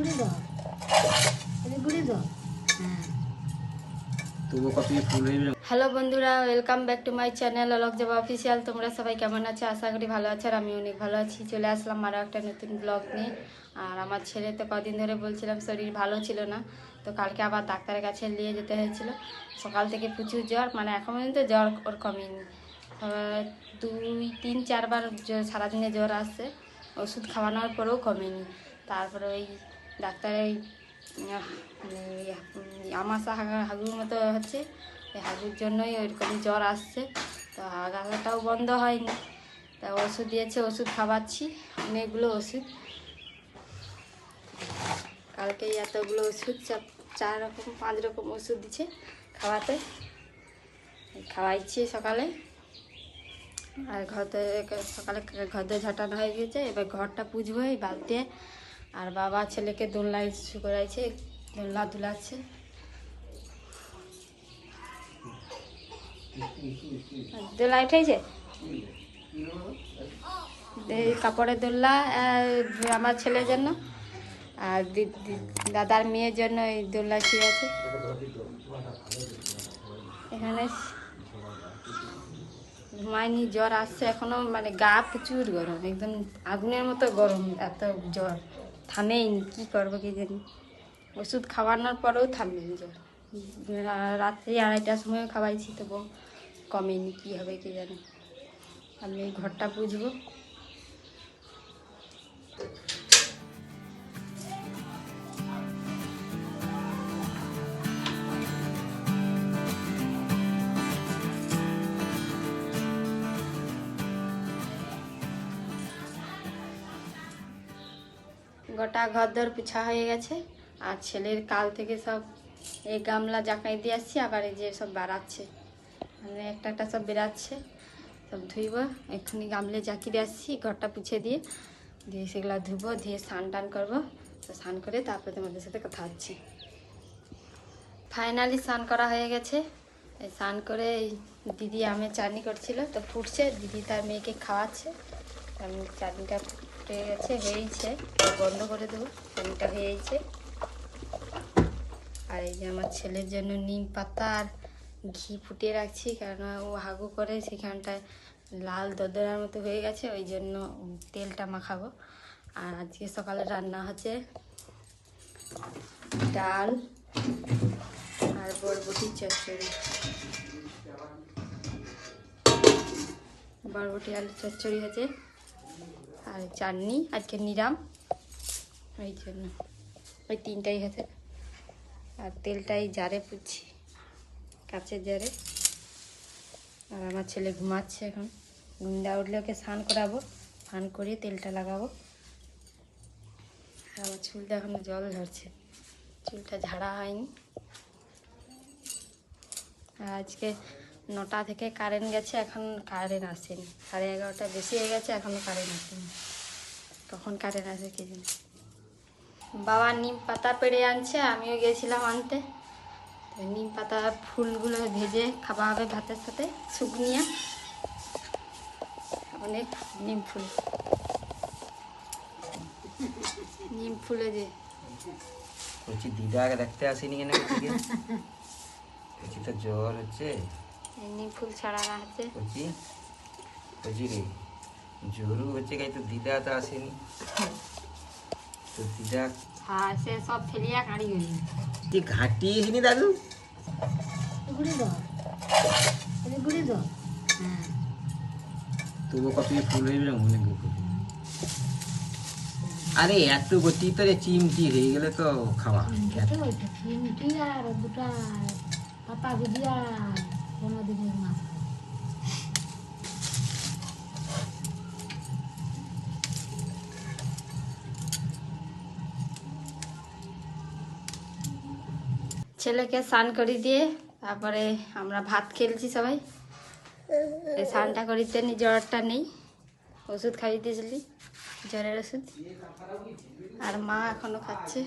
গুড়ি দাও গুড়ি দাও হ্যাঁ হয়ে হ্যালো বন্ধুরা welcome back to my channel Alok Jaba official তোমরা সবাই কেমন আছো? আশা করি ভালো আছো আর আমি অনেক ভালো আছি। চলে আসলাম আরও একটা নতুন ব্লগ নিয়ে। আর আমার ছেলে তো কদিন ধরে বলছিলাম শরীর ভালো ছিল না তো কালকে আবার ডাক্তারের কাছে নিয়ে যেতে হয়েছিল। সকাল থেকে প্রচুর জ্বর মানে এখন পর্যন্ত জ্বর ওর কমেনি। দুই তিন চারবার জ্বর- সারাদিনে জ্বর আসছে। ওষুধ খাওয়ানোর পরেও কমেনি। তারপরে ওই ডাক্তার আহ, আমাশা হাগা- হাগুর মতো হচ্ছে। এই হাগুর জন্যই ওইরকম জ্বর আসছে। তো হাগাটাও বন্ধ হয়নি। তা ওষুধ দিয়েছে ওষুধ খাওয়াচ্ছি। অনেকগুলো ওষুধ। কালকে এতগুলো ওষুধ চার রকম পাঁচ রকম ওষুধ দিচ্ছে খাওয়াতে। এই খাওয়াইছি সকালে। আর ঘরতে সকালে ঘরতে ঝাঁটানো হয়ে গেছে। এবার ঘরটা পুজবো এই বালতি আর বাবা ছেলেকে দোলনায় শু করাইছে, দোলনা দুলাচ্ছে। দোলা উঠেছে কাপড়ের দোলনা আমার ছেলের জন্য। আর দাদার মেয়ের জন্য এই দোলনা শুয়ে আছে। এখানে ঘুমায়নি, জ্বর আসছে এখনও মানে গা প্রচুর গরম, একদম আগুনের মতো গরম, এত জ্বর। থামেইনি কি করব কি জানি। ওষুধ খাওয়ানোর পরেও থামেনি জ্বর রাত্রি আড়াইটার সময় খাওয়াইছি তবু কমেনি, কি হবে কি জানি। আমি ঘরটা বুঝব। গোটা ঘরদর পিছা হয়ে গেছে। আর ছেলের কাল থেকে সব এই গামলা জাকাই দিয়ে আসছি, আবার এই যে সব বাড়াচ্ছে। মানে একটা একটা সব বেরাচ্ছে সব ধুইব, এক্ষুনি গামলে জাকি দিয়ে আসছি, ঘরটা পুছে দিয়ে। দিয়ে সেগুলো ধুবো, দিয়ে স্নান টান করব। তো স্নান করে তারপরে তোমাদের সাথে কথা হচ্ছে। ফাইনালি স্নান করা হয়ে গেছে। এই স্নান করে দিদি আমি চাটনি করছিল, তো ফুটছে। দিদি তার মেয়েকে খাওয়াচ্ছে। আমি চাটনিটা ফুটে গেছে হয়েছে বন্ধ করে দেবো চাটনিটা হয়েছে আর এই যে আমার ছেলের জন্য নিম পাতা আর ঘি ফুটিয়ে রাখছি কারণ ও হাগু করে, সেখানটায় লাল দদরার মতো হয়ে গেছে, ওই জন্য তেলটা মাখাবো। আর আজকে সকালে রান্না হচ্ছে ডাল আর বরবটির চচ্চড়ি। বরবটি আলু চচ্চড়ি হচ্ছে। আর চাটনি, আজকে নিরাম। ওই জন্য। ওই তিনটাই হচ্ছে আর তেলটাই জারে পুচ্ছি কাছের জারে। আর আমার ছেলে ঘুমাচ্ছে এখন। ঘুমদা উঠলে ওকে স্নান করাবো। স্নান করিয়ে তেলটা লাগাবো। আর আমার চুলটা এখন জল ধরছে চুলটা ঝাড়া হয়নি। আর আজকে নটা থেকে কারেন্ট গেছে এখন কারেন্ট আসেনি। সাড়ে এগারোটা বেশি হয়ে গেছে এখনও কারেন্ট আসেনি। কখন কারেন্ট আসে কে জানে? বাবা নিম পাতা পেড়ে আনছে আমিও গেছিলাম আনতে। নিম পাতা ফুলগুলো ভেজে খাওয়া হবে ভাতের সাথে শুকনিয়া অনেক নিম ফুল। নিম ফুলে যে বলছি দিদা আগে দেখতে আসেনি কেন বলছি জ্বর হচ্ছে। এই নিম ফুল ছাড়ানো আছে। বলছি বলছি রে জ্বরু হচ্ছে গাই তো দিদা তো আসেনি? তো দিদা হ্যাঁ সে সব ফেলিয়া কাড়ি গেল কি ঘাটি এসেনি দাদু? গুড়ি দাও। এনে গুড়ি দাও। হ্যাঁ। কত মনে করি আরে এত গতি তো রে চিমটি হয়ে গেলে তো খাওয়া। চিমটি আর দুটা পাতা ভুজিয়া ছেলেকে স্নান করে দিয়ে তারপরে আমরা ভাত খেলছি সবাই। স্নানটা করিতে নি জ্বরটা নেই। ওষুধ খাইয়ে দিয়েছিলি, জ্বরের ওষুধ। আর মা এখনও খাচ্ছে।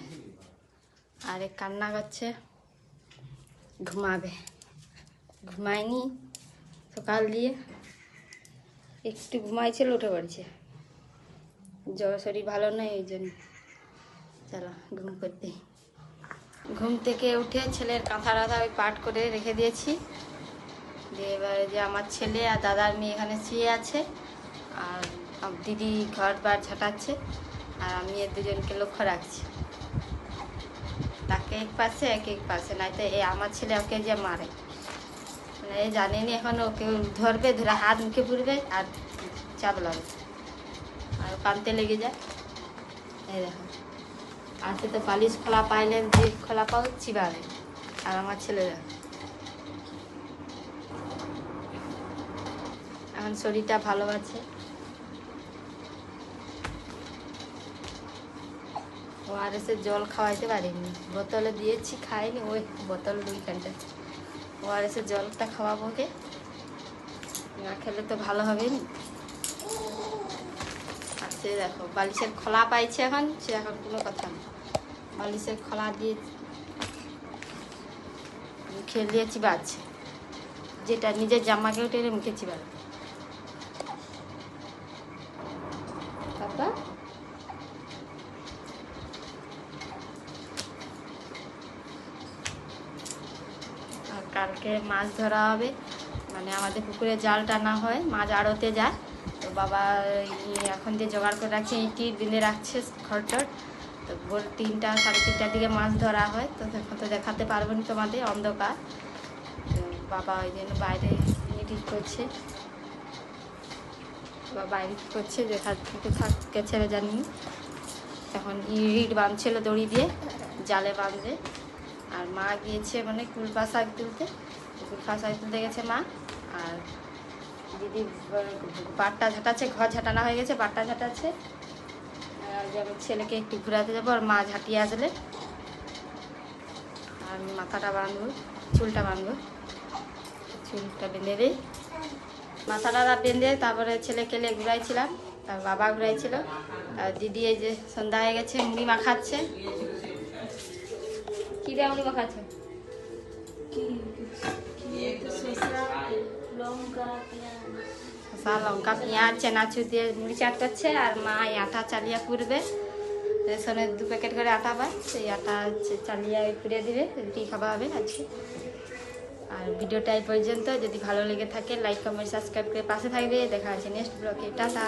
আর কান্না করছে, ঘুমাবে। ঘুমায়নি। সকাল দিয়ে একটু ঘুমাইছিল, উঠে পড়ছে। জ্বর শরীর ভালো নয় ওই জন্য চলো ঘুম করতে। ঘুম থেকে উঠে ছেলের কাঁথা রাধা ওই পাট করে রেখে দিয়েছি। দিয়ে এবারে যে আমার ছেলে আর দাদার মেয়ে এখানে শুয়ে আছে আর দিদি ঘর বার ঝাঁটাচ্ছে আর আমি এর দুজনকে লক্ষ্য রাখছি। তাকে এক পাশে, এক এক পাশে নয়তো এ আমার ছেলে ওকে যে মারে। এ জানেনি এখন ওকে ধরবে ধরে হাত মুখে পুরবে আর চাপ লাগবে আর কানতে লেগে যায় এই দেখো আজকে তো পালিশ খোলা পাইলে যে খোলা পাও চিবাবে আর আমার ছেলে দেখো এখন শরীরটা ভালো আছে ও আর এসে জল খাওয়াইতে পারিনি বোতলে দিয়েছি খাইনি ওই বোতল দুইখানটা ও আর এসে জলটা খাওয়াবো ওকে। না খেলে তো ভালো হবে না। সে দেখো, বালিশের খোলা পাইছে এখন, সে এখন কোনো কথা না। বালিশের খোলা দিয়ে মুখে দিয়ে চিবাচ্ছে। যেটা নিজের জামাকেও টেনে মুখে চিবাবে পাপা আর কালকে মাছ ধরা হবে। মানে আমাদের পুকুরে জাল টানা হয়, মাছ আড়তে যায়। তো বাবা এখন দিয়ে জোগাড় করে রাখছে, ইটি দিনে রাখছে খড়টর তো ভোর তিনটা, সাড়ে তিনটার দিকে মাছ ধরা হয়। তো এখন তো দেখাতে পারব না তোমাদের, অন্ধকার। তো বাবা ওই জন্য বাইরে ইটি করছে। বা বাইরে করছে, দেখা গেছে আমি জানি। এখন ইট বাঁধছিল দড়ি দিয়ে, জালে বাঁধবে। আর মা গিয়েছে মানে কুলপা শাক তুলতে। কুলপা শাক তুলতে গেছে মা। আর দিদি বাটটা ঝাঁটাচ্ছে, ঘর ঝাঁটানো হয়ে গেছে বাটটা ঝাঁটাচ্ছে। আর ছেলেকে একটু ঘুরাতে যাব, আর মা ঝাঁটিয়ে আসলে। আর মাথাটা বাঁধবো, চুলটা বাঁধবো। চুলটা বেঁধে দিই। মাথাটা বেঁধে তারপরে ছেলেকে নিয়ে ঘুরাইছিলাম, তার বাবা ঘুরাইছিল। আর দিদি এই যে সন্ধ্যা হয়ে গেছে, মুড়ি মাখাচ্ছে কি দিয়ে লঙ্কা পেঁয়াজ শসা লঙ্কা, পেঁয়াজ, চেনাচুর দিয়ে মুড়ি চাট করছে আর মা এই আটা চালিয়ে পুরবে রেশনের দু প্যাকেট করে আটা পায়, সেই আটা চালিয়ে পুড়ে দিবে, রুটি খাওয়া হবে আজকে। আর ভিডিওটা এই পর্যন্ত, যদি ভালো লেগে থাকে লাইক কমেন্ট সাবস্ক্রাইব করে পাশে থাকবে। দেখা আছে নেক্সট ব্লগে টাটা।